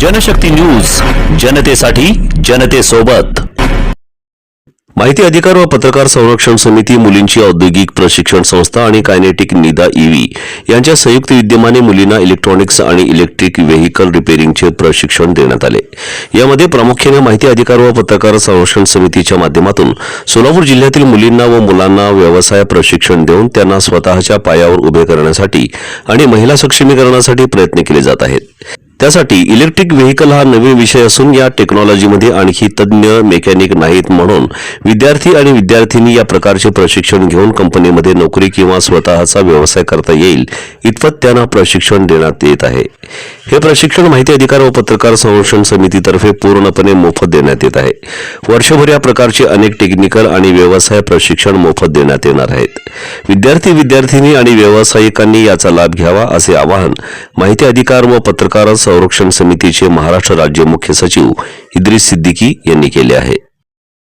Janshakti news जनतेसाठी जनतेसोबत. माहिती अधिकार व पत्रकार संरक्षण समिती मुलींची औद्योगिक प्रशिक्षण संस्था आणि कायनेटिक निदा ईव्ही यांच्या संयुक्त विद्यमाने मुलींना इलेक्ट्रॉनिक्स आणि इलेक्ट्रिक व्हेकल रिपेअरिंगचे प्रशिक्षण देण्यात आले. यामध्ये प्रामुख्याने माहिती अधिकार व पत्रकार संरक्षण समितीच्या माध्यमातून सोलापूर जिल्ह्यातील मुलींना व मुलांना व्यवसाय प्रशिक्षण देऊन त्यांना स्वतःच्या पायावर उभे करण्यासाठी आणि महिला सक्षमीकरणासाठी प्रयत्न केले जात आहेत. त्यासाठी इलेक्ट्रिक व्हेकल हा नवीन विषय असून या टेक्नॉलॉजीमध्ये आणखी तज्ज्ञ मेकॅनिक नाहीत म्हणून विद्यार्थी आणि विद्यार्थिनी या प्रकारचे प्रशिक्षण घेऊन कंपनीमध्ये नोकरी किंवा स्वतःचा व्यवसाय करता येईल इतपत त्यांना प्रशिक्षण देण्यात येत आहे. हे प्रशिक्षण माहिती अधिकार व पत्रकार संरक्षण समितीतर्फे पूर्णपणे मोफत देण्यात येत आहे. वर्षभर या प्रकारचे अनेक टेक्निकल आणि व्यवसाय प्रशिक्षण मोफत देण्यात येणार आहेत. विद्यार्थी विद्यार्थिनी आणि व्यावसायिकांनी याचा लाभ घ्यावा असे आवाहन माहिती अधिकार व पत्रकार संरक्षण समितीचे महाराष्ट्र राज्य मुख्य सचिव इद्रिस सिद्दीकी यांनी केले आहे.